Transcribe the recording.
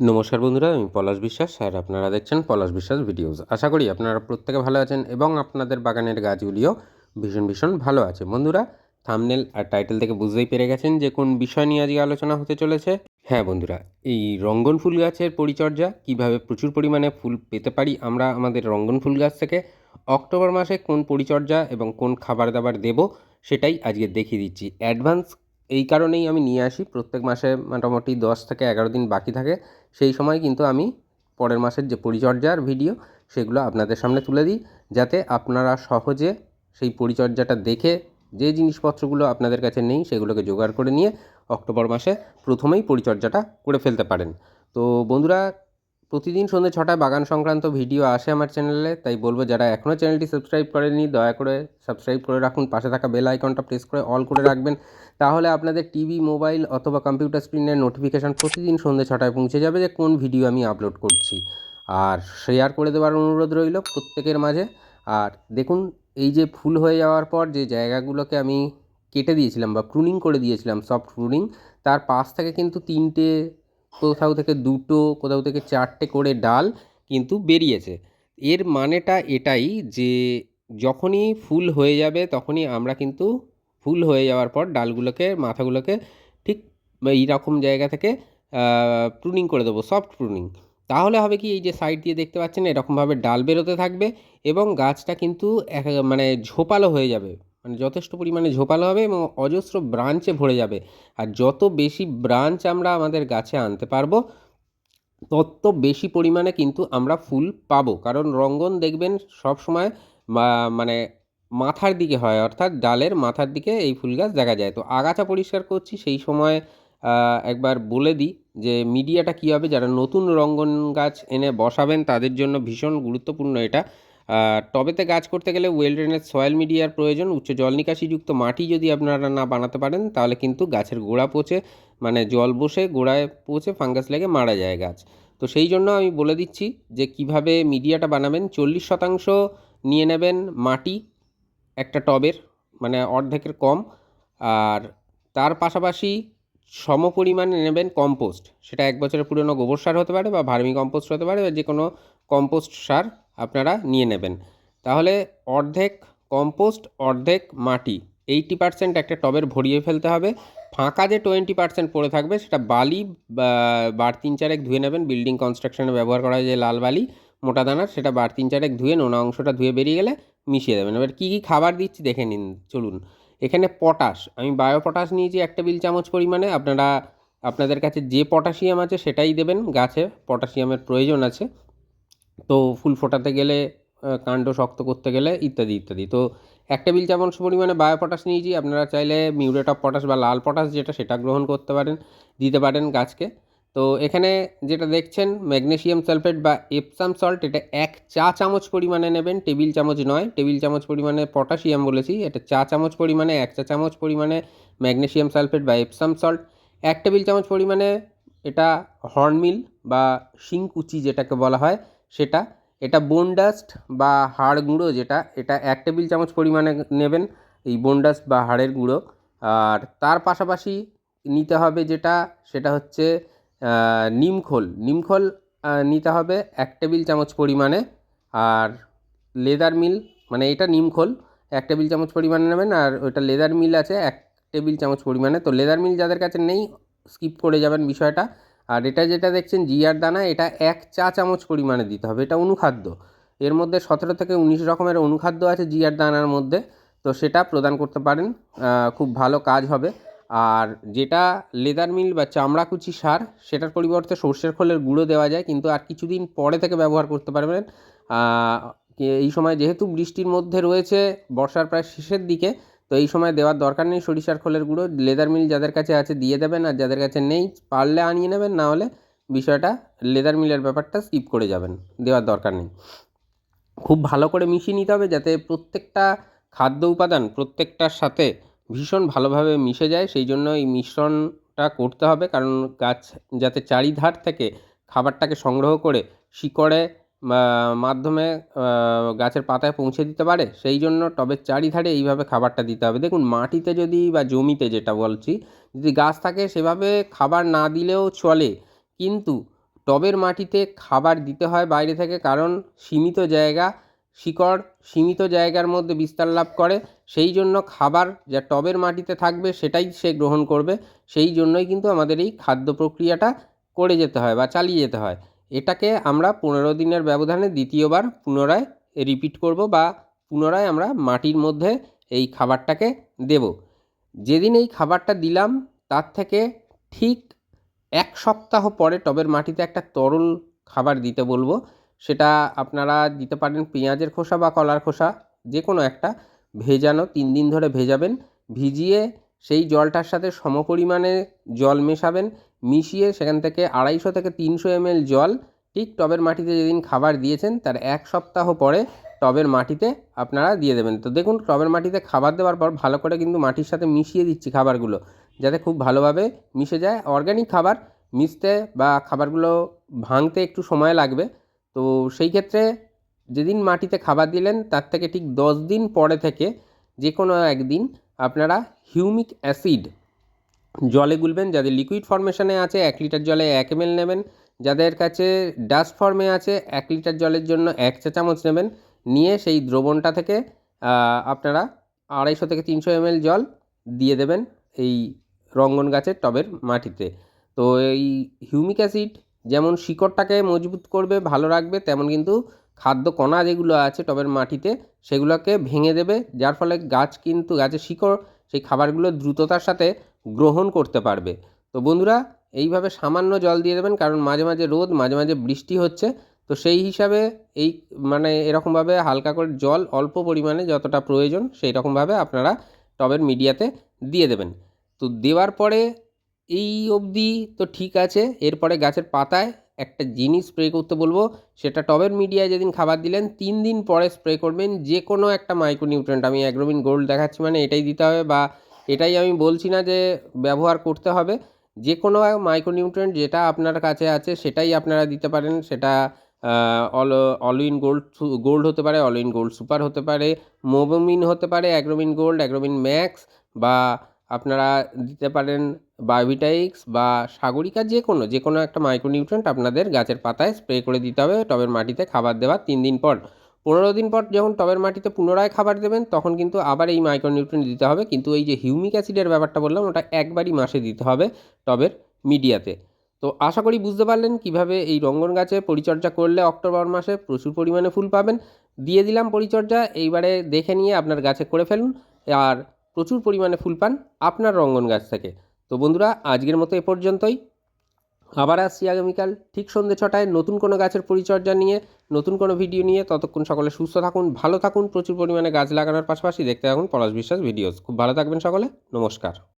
নমস্কার বন্ধুরা, আমি পলাশ বিশ্বাস আর আপনারা দেখছেন পলাশ বিশ্বাস ভিডিওস। আশা করি আপনারা প্রত্যেকে ভালো আছেন এবং আপনাদের বাগানের গাছগুলিও ভীষণ ভীষণ ভালো আছে। বন্ধুরা থামনেল আর টাইটেল থেকে বুঝতেই পেরে গেছেন যে কোন বিষয় নিয়ে আজকে আলোচনা হতে চলেছে। হ্যাঁ বন্ধুরা, এই রঙ্গন ফুল গাছের পরিচর্যা কীভাবে প্রচুর পরিমাণে ফুল পেতে পারি আমরা আমাদের রঙ্গন ফুল গাছ থেকে অক্টোবর মাসে কোন পরিচর্যা এবং কোন খাবার দাবার দেব সেটাই আজকে দেখিয়ে দিচ্ছি। অ্যাডভান্স এই কারণেই আমি নিয়ে আসি। প্রত্যেক মাসে মোটামুটি দশ থেকে এগারো দিন বাকি থাকে। সেই সময় কিন্তু আমি পরের মাসের যে পরিচর্যার ভিডিও, সেগুলো আপনাদের সামনে তুলে দিই। যাতে আপনারা সহজে সেই পরিচর্যাটা দেখে যে জিনিসপত্রগুলো আপনাদের কাছে নেই, সেগুলোকে জোগাড় করে নিয়ে অক্টোবর মাসে প্রথমেই পরিচর্যাটা করে ফেলতে পারেন। তো বন্ধুরা প্রতিদিন সন্ধ্যে ছটায় বাগান সংক্রান্ত ভিডিও আসে আমার চ্যানেলে, তাই বলব যারা এখনও চ্যানেলটি সাবস্ক্রাইব করেনি দয়া করে সাবস্ক্রাইব করে রাখুন। পাশে থাকা বেল আইকনটা প্রেস করে অল করে রাখবেন, তাহলে আপনাদের টিভি, মোবাইল অথবা কম্পিউটার স্ক্রিনের নোটিফিকেশান প্রতিদিন সন্ধ্যে ছটায় পৌঁছে যাবে যে কোন ভিডিও আমি আপলোড করছি। আর শেয়ার করে দেওয়ার অনুরোধ রইল প্রত্যেকের মাঝে। আর দেখুন, এই যে ফুল হয়ে যাওয়ার পর যে জায়গাগুলোকে আমি কেটে দিয়েছিলাম বা প্রুনিং করে দিয়েছিলাম সফট প্রুনিং তার পাশ থেকে কিন্তু তিনটে কোথাও থেকে দুটো, কোথাও থেকে চারটে করে ডাল কিন্তু বেরিয়েছে। এর মানেটা এটাই যে যখনই ফুল হয়ে যাবে তখনই আমরা কিন্তু ফুল হয়ে যাওয়ার পর ডালগুলোকে, মাথাগুলোকে ঠিক এই রকম জায়গা থেকে প্রুনিং করে দেবো সফট প্রুনিং তাহলে হবে কি, এই যে সাইড দিয়ে দেখতে পাচ্ছেন, এরকমভাবে ডাল বেরোতে থাকবে এবং গাছটা কিন্তু এক মানে ঝোপালো হয়ে যাবে। মানে যথেষ্ট পরিমাণে ঝোপালো হবে এবং অজস্র ব্রাঞ্চে ভরে যাবে। আর যত বেশি ব্রাঞ্চ আমরা আমাদের গাছে আনতে পারব, তত বেশি পরিমাণে কিন্তু আমরা ফুল পাবো। কারণ রঙ্গন দেখবেন সব সময় মানে মাথার দিকে হয়, অর্থাৎ ডালের মাথার দিকে এই ফুল গাছ দেখা যায়। তো আগাছা পরিষ্কার করছি, সেই সময় একবার বলে দিই যে মিডিয়াটা কী হবে, যারা নতুন রঙ্গন গাছ এনে বসাবেন তাদের জন্য ভীষণ গুরুত্বপূর্ণ এটা। টবেতে গাছ করতে গেলে ওয়েল ড্রেনের সয়েল মিডিয়ার প্রয়োজন, উচ্চ জল নিকাশিযুক্ত মাটি যদি আপনারা না বানাতে পারেন, তাহলে কিন্তু গাছের গোড়া পচে মানে জল বসে গোড়ায় পচে ফাঙ্গাস লেগে মারা যায় গাছ। তো সেই জন্য আমি বলে দিচ্ছি যে কীভাবে মিডিয়াটা বানাবেন, চল্লিশ শতাংশ নিয়ে নেবেন মাটি একটা টবের মানে অর্ধেকের কম, আর তার পাশাপাশি সম পরিমাণে নেবেন কম্পোস্ট সেটা এক বছরের পুরনো গোবর সার হতে পারে বা ভার্মি কম্পোস্ট হতে পারে বা যে কোনো কম্পোস্ট সার। আপনারা নিয়ে নেবেন। তাহলে অর্ধেক কম্পোস্ট, অর্ধেক মাটি, এইটি পার্সেন্ট একটা টবের ভরিয়ে ফেলতে হবে। ফাঁকা যে টোয়েন্টি পার্সেন্ট পড়ে থাকবে সেটা বালি বার তিন চারেক ধুয়ে নেবেন। বিল্ডিং কনস্ট্রাকশনে ব্যবহার করা যে লাল বালি, মোটা দানার সেটা বার তিন চারেক ধুয়ে নোনা অংশটা ধুয়ে বেরিয়ে গেলে মিশিয়ে দেবেন। এবার কী কী খাবার দিচ্ছি দেখে নিন, চলুন। এখানে পটাশ, আমি বায়ো পটাশ নিয়েছি একটা বিল চামচ পরিমাণে। আপনারা, আপনাদের কাছে যে পটাশিয়াম আছে সেটাই দেবেন গাছে, পটাশিয়ামের প্রয়োজন আছে। তো ফুল ফোটাতে গেলে কাণ্ড শক্ত করতে গেলে ইত্যাদি ইত্যাদি। তো এক টেবিল চামচ পরিমাণে বায়ো পটাশ নিয়েছি, আপনারা চাইলে মিউরেট অফ পটাশ বা লাল পটাশ যেটা, সেটা গ্রহণ করতে পারেন, দিতে পারেন গাছকে। তো এখানে যেটা দেখছেন ম্যাগনেশিয়াম সালফেট বা এপসাম সল্ট, এটা এক চা চামচ পরিমাণে নেবেন, টেবিল চামচ নয়, টেবিল চামচ পরিমাণে পটাশিয়াম বলেছি, এটা চা চামচ পরিমাণে, এক চা চামচ পরিমাণে ম্যাগনেশিয়াম সালফেট বা এপসাম সল্ট এক টেবিল চামচ পরিমাণে এটা হর্নমিল বা শিংকুচি যেটাকে বলা হয় সেটা, এটা বোনডাস্ট বা হাড় গুঁড়ো যেটা, এটা এক টেবিল চামচ পরিমাণে নেবেন, এই বোনডাস্ট বা হাড়ের গুঁড়ো। আর তার পাশাপাশি নিতে হবে যেটা, সেটা হচ্ছে নিমখোল নিমখোল নিতে হবে এক টেবিল চামচ পরিমাণে। আর লেদার মিল মানে এটা নিমখোল এক টেবিল চামচ পরিমাণে নেবেন। আর ওইটা লেদার মিল আছে, এক টেবিল চামচ পরিমাণে। তো লেদার মিল যাদের কাছে নেই স্কিপ করে যাবেন বিষয়টা। আর এটা যেটা দেখছেন জিয়ার দানা, এটা এক চা চামচ পরিমাণে দিতে হবে। এটা অনুখাদ্য। এর মধ্যে সতেরো থেকে উনিশ রকমের অনুখাদ্য আছে জিয়ার দানার মধ্যে। তো সেটা প্রদান করতে পারেন খুব ভালো কাজ হবে। আর যেটা লেদার মিল বা চামড়াকুচি সার, সেটার পরিবর্তে সর্ষের খোলের গুঁড়ো দেওয়া যায়, কিন্তু আর কিছুদিন পরে থেকে ব্যবহার করতে পারবেন। এই সময় যেহেতু বৃষ্টির মধ্যে রয়েছে, বর্ষার প্রায় শেষের দিকে তো এই সময় দেওয়ার দরকার নেই সরিষার খোলের গুঁড়ো, লেদার মিল যাদের কাছে আছে দিয়ে দেবেন আর যাদের কাছে নেই পারলে আনিয়ে নেবেন, না হলে বিষয়টা লেদার মিলের ব্যাপারটা স্কিপ করে যাবেন, দেওয়ার দরকার নেই। খুব ভালো করে মিশিয়ে নিতে হবে যাতে প্রত্যেকটা খাদ্য উপাদান প্রত্যেকটার সাথে ভীষণ ভালোভাবে মিশে যায়, সেই জন্য এই মিশ্রণটা করতে হবে। কারণ গাছ যাতে চারিধার থেকে খাবারটাকে সংগ্রহ করে শিকড়ে মাধ্যমে গাছের পাতায় পৌঁছে দিতে পারে। সেই জন্য টবের চারিধারে এইভাবে খাবারটা দিতে হবে। দেখুন, মাটিতে যদি বা জমিতে যেটা বলছি, যদি গাছ থাকে সেভাবে খাবার না দিলেও চলে। কিন্তু টবের মাটিতে খাবার দিতে হয় বাইরে থেকে কারণ সীমিত জায়গা, শিকড় সীমিত জায়গার মধ্যে বিস্তার লাভ করে। সেই জন্য খাবার যা টবের মাটিতে থাকবে সেটাই সে গ্রহণ করবে। সেই জন্যই কিন্তু আমাদের এই খাদ্য প্রক্রিয়াটা করে যেতে হয় বা চালিয়ে যেতে হয়। এটাকে আমরা পনেরো দিনের ব্যবধানে দ্বিতীয়বার পুনরায় রিপিট করব বা পুনরায় আমরা মাটির মধ্যে এই খাবারটাকে দেব। যেদিন এই খাবারটা দিলাম, তার থেকে ঠিক এক সপ্তাহ পরে টবের মাটিতে একটা তরল খাবার দিতে বলব। সেটা আপনারা দিতে পারেন পেঁয়াজের খোসা বা কলার খোসা যে কোনো একটা। ভেজানো, তিন দিন ধরে ভেজাবেন, ভিজিয়ে সেই জলটার সাথে সমপরিমাণে জল মেশাবেন মিশিয়ে সেখান থেকে আড়াইশো থেকে তিনশো এমএল জল ঠিক টবের মাটিতে যেদিন খাবার দিয়েছেন, তার এক সপ্তাহ পরে টবের মাটিতে আপনারা দিয়ে দেবেন। তো দেখুন, টবের মাটিতে খাবার দেওয়ার পর ভালো করে কিন্তু মাটির সাথে মিশিয়ে দিচ্ছি খাবারগুলো, যাতে খুব ভালোভাবে মিশে যায়। অর্গ্যানিক খাবার, মিশতে বা খাবারগুলো ভাঙতে একটু সময় লাগবে। তো সেই ক্ষেত্রে যেদিন মাটিতে খাবার দিলেন, তার থেকে ঠিক দশ দিন পরে থেকে যে কোনো একদিন আপনারা হিউমিক অ্যাসিড জলে গুলবেন, যাদের লিকুইড ফর্মেশনে আছে, এক লিটার জলে এক এম নেবেন। যাদের কাছে ডাস্ট ফর্মে আছে, এক লিটার জলের জন্য এক চা চামচ নেবেন। নিয়ে সেই দ্রবণটা থেকে আপনারা আড়াইশো থেকে তিনশো এমএল জল দিয়ে দেবেন এই রঙ্গন গাছের টবের মাটিতে। তো এই হিউমিক অ্যাসিড যেমন শিকড়টাকে মজবুত করবে, ভালো রাখবে, তেমন কিন্তু খাদ্য কণা যেগুলো আছে টবের মাটিতে, সেগুলোকে ভেঙে দেবে। যার ফলে গাছ কিন্তু, গাছের শিকড়, সেই খাবারগুলো দ্রুততার সাথে গ্রহণ করতে পারবে। তো বন্ধুরা, এইভাবে সামান্য জল দিয়ে দেবেন, কারণ মাঝে মাঝে রোদ, মাঝে মাঝে বৃষ্টি হচ্ছে। তো সেই হিসাবে এই মানে এরকমভাবে হালকা করে জল অল্প পরিমাণে যতটা প্রয়োজন সেই রকমভাবে আপনারা টবের মিডিয়াতে দিয়ে দেবেন। তো দেওয়ার পরে এই অবধি তো ঠিক আছে, এরপরে গাছের পাতায় একটা জিনিস স্প্রে করতে বলব। সেটা টবের মিডিয়ায় যেদিন খাবার দিলেন, তিন দিন পরে স্প্রে করবেন। যে কোনো একটা মাইক্রোনিউট্রেন্ট আমি অ্যাগ্রোমিন গোল্ড দেখাচ্ছি মানে এটাই দিতে হবে, বা এটাই আমি বলছি না যে ব্যবহার করতে হবে। যে কোনো মাইক্রোনিউট্রেন্ট যেটা আপনার কাছে আছে সেটাই আপনারা দিতে পারেন। সেটা all all in gold gold হতে পারে অল ইন গোল্ড সুপার হতে পারে মোবোমিন হতে পারে অ্যাগ্রোমিন গোল্ড অ্যাগ্রোমিন ম্যাক্স বা আপনারা দিতে পারেন বায়োভিটাইক্স বা সাগরিকা যে কোনো যে কোনো একটা মাইক্রোনিউট্রেন্ট আপনাদের গাছের পাতায় স্প্রে করে দিতে হবে। টবের মাটিতে খাবার দেওয়ার তিন দিন পর। পনেরো দিন পর যখন টবের মাটিতে পুনরায় খাবার দেবেন, তখন কিন্তু আবার এই মাইক্রোনিউট্রেন্ট দিতে হবে। কিন্তু এই যে হিউমিক অ্যাসিডের ব্যাপারটা বললাম, ওটা একবারই মাসে দিতে হবে টবের মিডিয়াতে। তো আশা করি বুঝতে পারলেন কীভাবে এই রঙ্গন গাছে পরিচর্যা করলে অক্টোবর মাসে প্রচুর পরিমাণে ফুল পাবেন। দিয়ে দিলাম পরিচর্যা, এইবারে দেখে নিয়ে আপনার গাছে করে ফেলুন, আর প্রচুর পরিমাণে ফুল পান আপনার রঙ্গন গাছ থেকে। তো বন্ধুরা, আজকের মতো এ পর্যন্তই। আবার আসছি আগামীকাল ঠিক সন্ধ্যে ছটায় নতুন কোনো গাছের পরিচর্যা নিয়ে, নতুন কোনো ভিডিও নিয়ে। ততক্ষণ সকলে সুস্থ থাকুন, ভালো থাকুন, প্রচুর পরিমাণে গাছ লাগানোর পাশাপাশি দেখতে থাকুন পলাশ বিশ্বাস ভিডিওস খুব ভালো থাকবেন সকলে, নমস্কার।